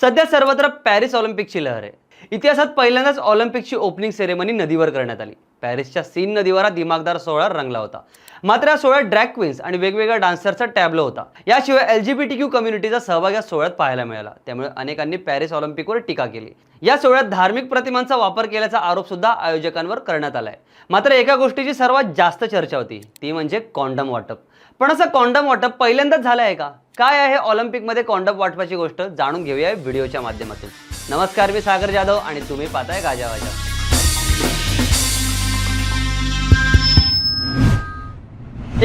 सध्या सर्वत्र पॅरिस ऑलिम्पिकची लहर आहे. इतिहासात पहिल्यांदाच ऑलिम्पिकची ओपनिंग सेरेमनी नदीवर करण्यात आली. पॅरिसच्या सीन नदीवर हा दिमागदार सोहळा रंगला होता. मात्र या सोहळ्यात ड्रॅग क्वीन्स आणि वेगवेगळ्या डान्सरचा टॅबलो होता. याशिवाय L G B T Q कम्युनिटीचा सहभाग या सोहळ्यात पाहायला मिळाला. त्यामुळे अनेकांनी पॅरिस ऑलिम्पिकवर टीका केली. या सोहळ्यात धार्मिक प्रतिमांचा वापर केल्याचा आरोप सुद्धा आयोजकांवर करण्यात आलाय. मात्र एका गोष्टीची सर्वात जास्त चर्चा होती. ती म्हणजे कॉन्डम वाटप. पण असं कॉन्डम वाटप पहिल्यांदाच झालं आहे का? काय आहे ऑलिम्पिकमध्ये कॉन्डम वाटपाची गोष्ट? जाणून घेऊया व्हिडिओच्या माध्यमातून. नमस्कार मी सागर जाधव आणि तुम्ही पाहताय गाजावाजा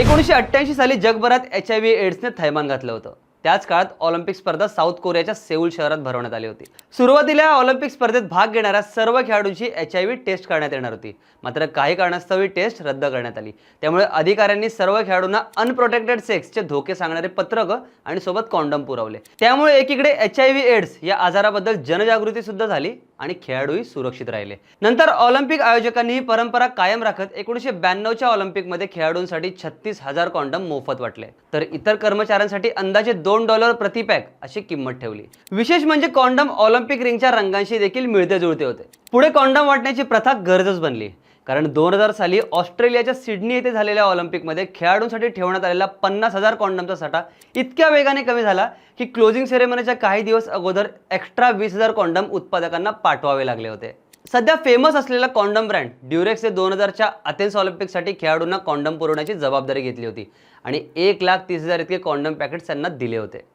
एकोणीसशे अठ्ठ्याऐंशी साली जगभरात एच आय व्ही एड्सने थैमान घातलं होतं. त्याच काळात ऑलिम्पिक स्पर्धा साऊथ कोरियाच्या सेऊल शहरात भरवण्यात आली होती. सुरुवातीला ऑलिम्पिक स्पर्धेत भाग घेणाऱ्या सर्व खेळाडूंची एच आय व्ही टेस्ट करण्यात येणार होती. मात्र काही कारणास्तव ही टेस्ट रद्द करण्यात आली. त्यामुळे अधिकाऱ्यांनी सर्व खेळाडूंना अनप्रोटेक्टेड सेक्सचे धोके सांगणारे पत्रक आणि सोबत कॉन्डम पुरवले. त्यामुळे एकीकडे एच आय व्ही एड्स या आजाराबद्दल जनजागृती सुद्धा झाली. आणि खेळाडूही सुरक्षित राहिले. नंतर ऑलिम्पिक आयोजकांनी ही परंपरा कायम राखत एकोणीसशे ब्याण्णवच्या ऑलिम्पिकमध्ये खेळाडूंसाठी छत्तीस हजार कॉन्डम मोफत वाटले. तर इतर कर्मचाऱ्यांसाठी अंदाजे दोन डॉलर प्रति पॅक अशी किंमत ठेवली. विशेष म्हणजे कॉन्डम ऑलिम्पिक रिंगच्या रंगांशी देखील मिळते जुळते होते. पुढे कॉन्डम वाटण्याची प्रथा गरजच बनली. कारण दोन हजार साली ऑस्ट्रेलियाच्या सिडनी येथे झालेल्या ऑलिम्पिकमध्ये खेळाडूंसाठी ठेवण्यात आलेला पन्नास हजार कॉन्डमचा साठा इतक्या वेगाने कमी झाला की क्लोजिंग सेरेमनीच्या काही दिवस अगोदर एक्स्ट्रा वीस हजार कॉन्डम उत्पादकांना पाठवावे लागले होते. सध्या फेमस असलेला कॉन्डम ब्रँड ड्युरेक्सने दोन हजारच्या अथेन्स ऑलिम्पिकसाठी खेळाडूंना कॉन्डम पुरवण्याची जबाबदारी घेतली होती आणि एक लाख तीस हजार इतके कॉन्डम पॅकेट्स त्यांना दिले होते.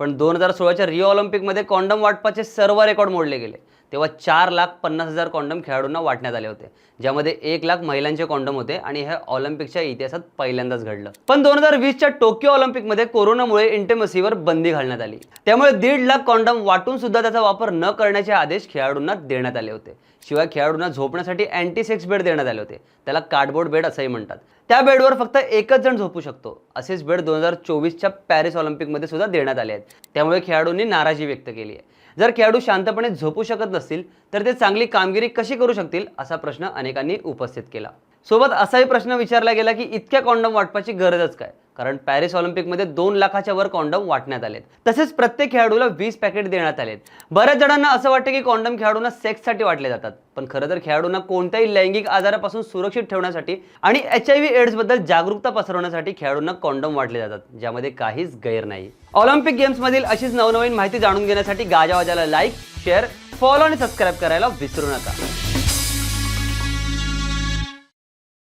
पण दोन हजार सोळाच्या रिओ ऑलिम्पिकमध्ये कॉन्डम वाटपाचे सर्व रेकॉर्ड मोडले गेले. तेव्हा चार लाख पन्नास हजार कॉन्डम खेळाडूंना वाटण्यात आले होते ज्यामध्ये एक लाख महिलांचे कॉन्डम होते आणि हे ऑलिम्पिकच्या इतिहासात पहिल्यांदाच घडलं. पण दोन हजार वीसच्या टोकियो ऑलिम्पिकमध्ये कोरोनामुळे इंटेमसीवर बंदी घालण्यात आली. त्यामुळे दीड लाख कॉन्डम वाटून सुद्धा त्याचा वापर न करण्याचे आदेश खेळाडूंना देण्यात आले होते. शिवाय खेळाडूंना झोपण्यासाठी अँटीसेक्स बेड देण्यात आले होते. त्याला कार्डबोर्ड बेड असंही म्हणतात. त्या बेडवर फक्त एकच जण झोपू शकतो. असेच बेड दोन हजार चोवीसच्या पॅरिस ऑलिम्पिकमध्ये सुद्धा देण्यात आले आहेत. त्यामुळे खेळाडूंनी नाराजी व्यक्त केली आहे. जर खेळाडू शांतपणे झोपू शकत असतील तर ते चांगली कामगिरी कशी करू शकतील असा प्रश्न अनेकांनी उपस्थित केला. सोबत असाही प्रश्न विचारला गेला की इतक्या कॉन्डम वाटपाची गरजच काय? कारण पॅरिस ऑलिम्पिकमध्ये दोन लाखाच्या वर कॉन्डम वाटण्यात आलेत. तसेच प्रत्येक खेळाडूला वीस पॅकेट देण्यात आलेत. बऱ्याच जणांना असं वाटतं की कॉन्डम खेळाडूंना सेक्ससाठी वाटले जातात. पण खरं तर खेळाडूंना कोणत्याही लैंगिक आजारापासून सुरक्षित ठेवण्यासाठी आणि एच आय व्ही एड्सबद्दल जागरूकता पसरवण्यासाठी खेळाडूंना कॉन्डम वाटले जातात ज्यामध्ये काहीच गैर नाही. ऑलिम्पिक गेम्समधील अशीच नवनवीन माहिती जाणून घेण्यासाठी गाजावाजाला लाईक शेअर फॉलो आणि सबस्क्राईब करायला विसरू नका.